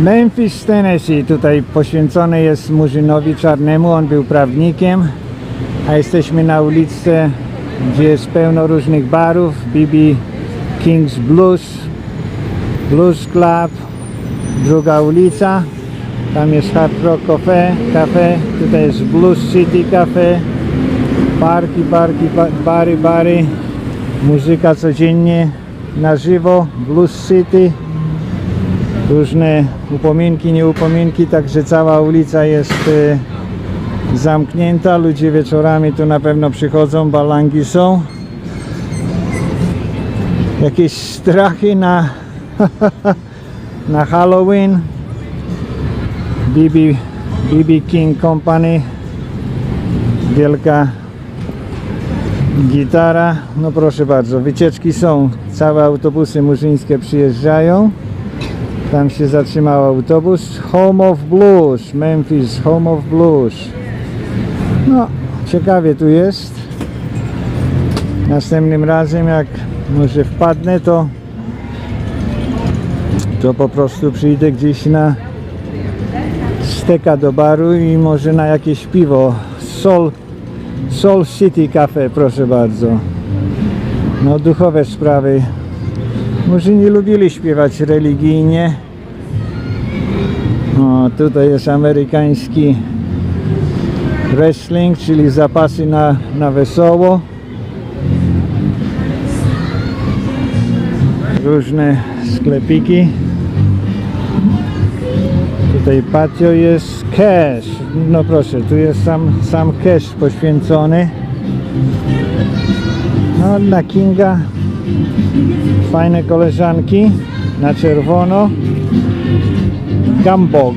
Memphis, Tennessee, tutaj poświęcony jest Murzynowi Czarnemu, on był prawnikiem, a jesteśmy na ulicy, gdzie jest pełno różnych barów, BB King's Blues, Blues Club, druga ulica, tam jest Hard Rock Cafe, cafe. tutaj jest Blues City Cafe, parki, parki, ba- bary, bary, muzyka codziennie na żywo, Blues City, różne upominki, nieupominki, także cała ulica jest e, zamknięta, ludzie wieczorami tu na pewno przychodzą, balangi są. Jakieś strachy na, na Halloween. BB, BB King Company, wielka gitara. No proszę bardzo, wycieczki są, całe autobusy murzyńskie przyjeżdżają. Tam się zatrzymał autobus. Home of Blues, Memphis, Home of Blues. No, ciekawie tu jest. Następnym razem, jak może wpadnę, to to po prostu przyjdę gdzieś na steka do baru i może na jakieś piwo. Soul, Soul City Cafe, proszę bardzo. No, duchowe sprawy. Nie lubili śpiewać religijnie. O, tutaj jest amerykański wrestling, czyli zapasy na, na wesoło. Różne sklepiki. Tutaj patio jest cash. No proszę, tu jest sam, sam cash poświęcony. No dla Kinga fajne koleżanki na czerwono. Gambo,